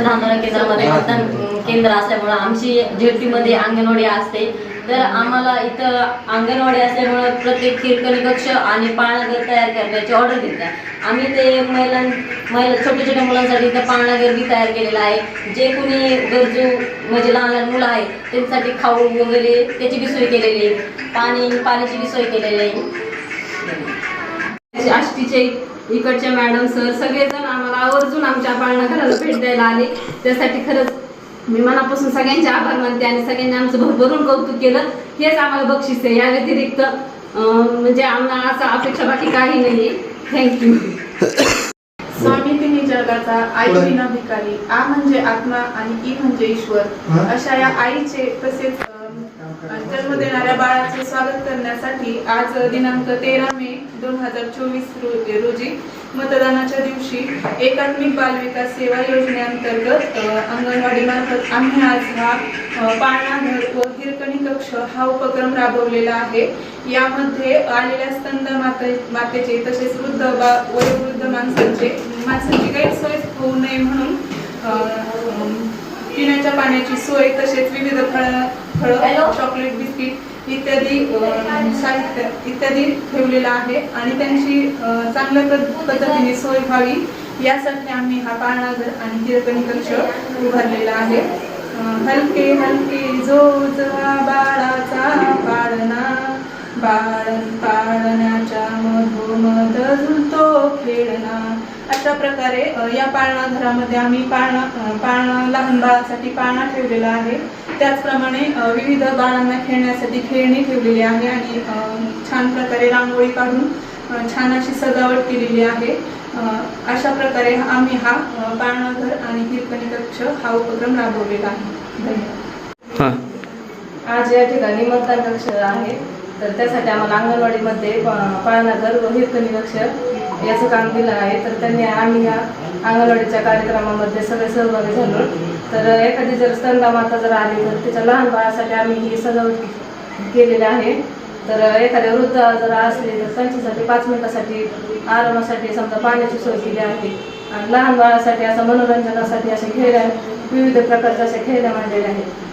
धामणा केंद्रामध्ये मतदान केंद्र असल्यामुळं आमची झेडपीमध्ये अंगणवाडी असते. तर आम्हाला इथं अंगणवाडी असल्यामुळं प्रत्येक कीर्तनी कक्ष आणि पाळणाघर तयार करण्याची ऑर्डर देतात आम्ही ते महिलां महिला छोट्या छोट्या मुलांसाठी इथं पाळणाघर बी तयार केलेलं आहे. जे कोणी गरजू म्हणजे लहान लहान मुलं आहेत त्यांच्यासाठी खाऊ वगैरे त्याची बी सोय केलेली आहे. पाणी पाण्याची बी सोय केलेली आहे. आष्टीचे इकडचे मॅडम सर सगळेजण आम्हाला आवर्जून आमच्या पाळणा घराला भेट द्यायला आले. त्यासाठी खरंच मी मनापासून सगळ्यांचे आभार मानते आणि सगळ्यांनी आमचं भरभरून कौतुक केलं. हेच आम्हाला बक्षीस आहे. या व्यतिरिक्त म्हणजे आम्हाला असं अपेक्षा बाकी काही नाही थँक्यू स्वामी तिन्ही जगाचा आई विना भिकारी आ म्हणजे आत्मा आणि ई म्हणजे ईश्वर. अशा या आईचे तसेच जन्म देणाऱ्या बाळाचे स्वागत करण्यासाठी आज दिनांक तेरा मे दोन हजार चोवीस रोजी मतदानाच्या दिवशी एकात्मिक बालविकास सेवा योजनेअंतर्गत अंगणवाडी मार्फत आम्ही आज हा अ, पाळणाघर व हिरकणी कक्ष हा उपक्रम राबवलेला आहे. यामध्ये आलेल्या स्तंद माते मातेचे तसेच वृद्ध बा वयोवृद्ध माणसांचे माणसांची गैरसोय होऊ नये म्हणून पिण्याच्या पाण्याची सोय तसेच विविध फळ फळं चॉकलेट बिस्किट इत्यादी साहित्य इत्यादी ठेवलेलं आहे. आणि त्यांची चांगल्या पद्धतीने सोय व्हावी यासाठी आम्ही हा पाळणाघर आणि हिरकणी कक्ष उभारलेला आहे. हलके हलके जो जवा बाळाचा पाळणा बाळण पाळण्याच्या मधोमध झुलतो खेळणा. अशा प्रकारे या पाळणाघरामध्ये आम्ही पाळणा पाळणा लहान बाळासाठी पाळणा ठेवलेला आहे. त्याचप्रमाणे विविध बाळांना खेळण्यासाठी खेळणी ठेवलेली आहे आणि छान प्रकारे रांगोळी काढून छान अशी सजावट केलेली आहे. अशा प्रकारे आम्ही हा अ, पाळणा घर आणि हिरकणी कक्ष हा उपक्रम राबवलेला आहे. धन्यवाद. हां. आज या ठिकाणी मतदान कक्ष आहे. तर त्यासाठी आम्हाला अंगणवाडीमध्ये पाळणाघर व हिरकणी कक्ष याचं काम दिलं आहे. तर त्यांनी आम्ही या अंगणवाडीच्या कार्यक्रमामध्ये सगळे सहभागी झालो. तर एखादी जर स्तंदा माता जर आली तर त्याच्या लहान बाळासाठी आम्ही ही सजावट केलेली आहे. तर एखाद्या वृद्ध जर असले तर त्यांच्यासाठी पाच मिनिटासाठी आरामासाठी समजा पाण्याची सोय केली आहे. आणि लहान बाळासाठी असं मनोरंजनासाठी असे खेळ विविध प्रकारचे असे खेळण्या मांडलेले आहेत.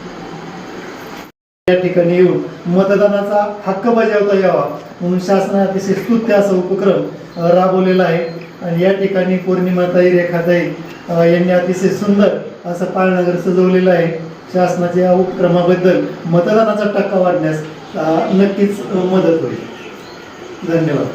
या ठिकाणी येऊन मतदानाचा हक्क बजावता यावा म्हणून शासनाने अतिशय स्तुत्य असा उपक्रम राबवलेला आहे. आणि या ठिकाणी पौर्णिमाताई रेखाताई यांनी अतिशय सुंदर असं पाळनगर सजवलेलं आहे. शासनाच्या या उपक्रमाबद्दल मतदानाचा टक्का वाढण्यास नक्कीच मदत होईल. धन्यवाद.